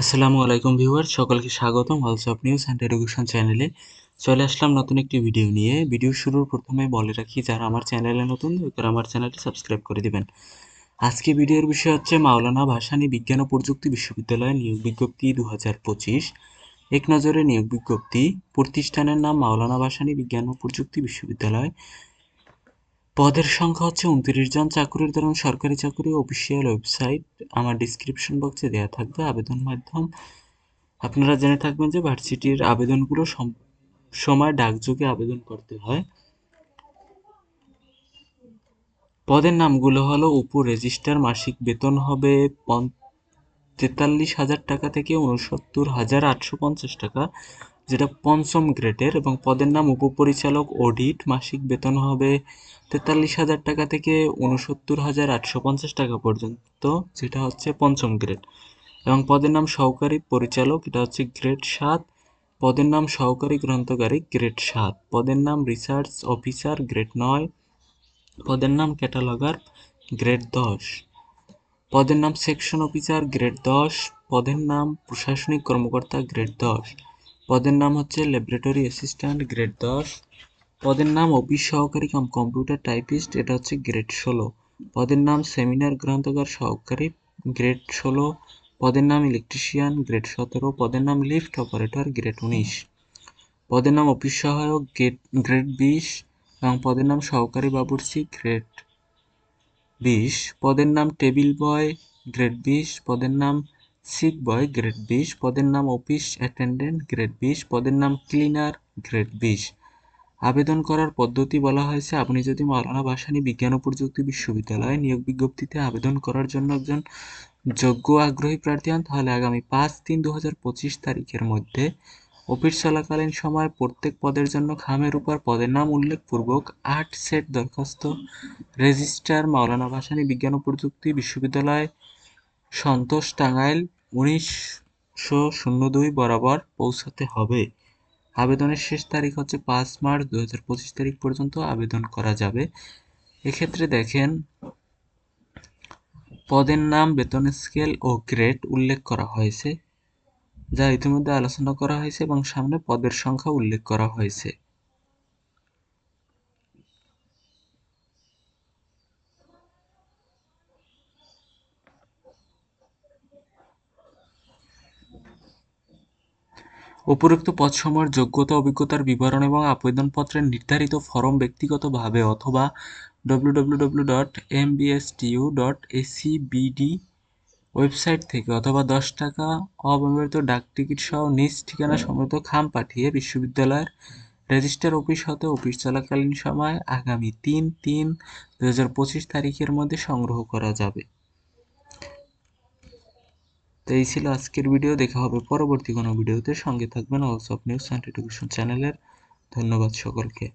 আসসালামু আলাইকুম ভিউয়ার সকলকে স্বাগতম অফ নিউজ অ্যান্ড এডুকেশন চ্যানেলে চলে আসলাম নতুন একটি ভিডিও নিয়ে। ভিডিও শুরুর প্রথমে বলে রাখি, যারা আমার চ্যানেলে নতুন, তারা আমার চ্যানেলটি সাবস্ক্রাইব করে দিবেন। আজকে ভিডিওর বিষয় হচ্ছে মাওলানা ভাসানী বিজ্ঞান ও প্রযুক্তি বিশ্ববিদ্যালয় নিয়োগ বিজ্ঞপ্তি দু হাজার পঁচিশ। এক নজরে নিয়োগ বিজ্ঞপ্তি, প্রতিষ্ঠানের নাম মাওলানা ভাসানী বিজ্ঞান ও প্রযুক্তি বিশ্ববিদ্যালয়। পদের সংখ্যা হচ্ছে উনত্রিশ জন। চাকুরির ধরুন সরকারি চাকুরি, অফিসিয়াল ওয়েবসাইট। আমার ডিসক্রিপশন বক্সে দেওয়া থাকবে আবেদন মাধ্যম। আপনারা জেনে থাকবেন যে ভার্সিটির আবেদনগুলো সময় ডাকযোগে আবেদন করতে হয়। পদের নামগুলো হলো উপ রেজিস্টার, মাসিক বেতন হবে তেতাল্লিশ হাজার টাকা থেকে উনসত্তর হাজার আটশো পঞ্চাশ টাকা। যেটা পঞ্চম গ্রেডের এবং পদের নাম উপপরিচালক অডিট, মাসিক বেতন হবে তেতাল্লিশ হাজার টাকা থেকে উনসত্তর হাজার আটশো পঞ্চাশ টাকা পর্যন্ত, যেটা হচ্ছে পঞ্চম গ্রেড। এবং পদের নাম সহকারী পরিচালক, এটা হচ্ছে গ্রেড সাত। পদের নাম সহকারী গ্রন্থকারী, গ্রেড সাত। পদের নাম রিসার্চ অফিসার, গ্রেড নয়। পদের নাম ক্যাটালগার, গ্রেড দশ। পদের নাম সেকশন অফিসার, গ্রেড দশ। পদের নাম প্রশাসনিক কর্মকর্তা, গ্রেড দশ। পদের নাম হচ্ছে ল্যাবরেটরি অ্যাসিস্ট্যান্ট গ্রেড দশ। পদের নাম অফিস সহকারী কাম কম্পিউটার টাইপিস্ট এটা হচ্ছে গ্রেড ষোলো। পদের নাম সেমিনার গ্রন্থকার সহকারী গ্রেড ষোলো। পদের নাম ইলেকট্রিশিয়ান গ্রেড সতেরো। পদের নাম লিফট অপারেটর গ্রেড উনিশ। পদের নাম অফিস সহায়ক গ্রেড গ্রেড বিশ। এবং পদের নাম সহকারী বাবুর্চি গ্রেড বিশ। পদের নাম টেবিল বয় গ্রেড বিশ। পদের নাম সিক বয় গ্রেড বিশ পদের নাম অফিস অ্যাটেন্ডেন্ট গ্রেড বিশ পদের নাম ক্লিনার গ্রেড বিশ আবেদন করার পদ্ধতি বলা হয়েছে, আপনি যদি মাওলানা ভাসানী বিজ্ঞান ও প্রযুক্তি বিশ্ববিদ্যালয়ে নিয়োগ বিজ্ঞপ্তিতে আবেদন করার জন্য একজন যোগ্য আগ্রহী প্রার্থী হন, তাহলে আগামী পাঁচ তিন দু হাজার পঁচিশ তারিখের মধ্যে অফিস চলাকালীন সময় প্রত্যেক পদের জন্য খামের উপর পদের নাম উল্লেখপূর্বক আট সেট দরখাস্ত রেজিস্ট্রার মাওলানা ভাসানী বিজ্ঞান ও প্রযুক্তি বিশ্ববিদ্যালয় সন্তোষ টাঙ্গাইল উনিশশো শূন্য দুই বরাবর পৌঁছাতে হবে। আবেদনের শেষ তারিখ হচ্ছে পাঁচ মার্চ দু হাজার পঁচিশ তারিখ পর্যন্ত আবেদন করা যাবে। এক্ষেত্রে দেখেন, পদের নাম, বেতন স্কেল ও গ্রেড উল্লেখ করা হয়েছে, যা ইতিমধ্যে আলোচনা করা হয়েছে এবং সামনে পদের সংখ্যা উল্লেখ করা হয়েছে। উপরোক্ত পদসমূহের যোগ্যতা, অভিজ্ঞতার বিবরণ এবং আবেদনপত্রের নির্ধারিত ফরম ব্যক্তিগতভাবে অথবা ডব্লিউডব্লিউডব্লিউ ডট ডট ওয়েবসাইট থেকে অথবা দশ টাকা অব্যবহৃত ডাক টিকিট সহ নিজ ঠিকানা সমেত খাম পাঠিয়ে বিশ্ববিদ্যালয়ের রেজিস্টার অফিস হতে অফিস চলাকালীন সময় আগামী তিন তিন দু হাজার পঁচিশ তারিখের মধ্যে সংগ্রহ করা যাবে। তো এই ছিল আজকের ভিডিও দেখা হবে পরবর্তী কোনো ভিডিওতে সঙ্গে থাকবেন অলস অফ নিউজ অ্যান্ড এডুকেশন চ্যানেলের ধন্যবাদ সকলকে।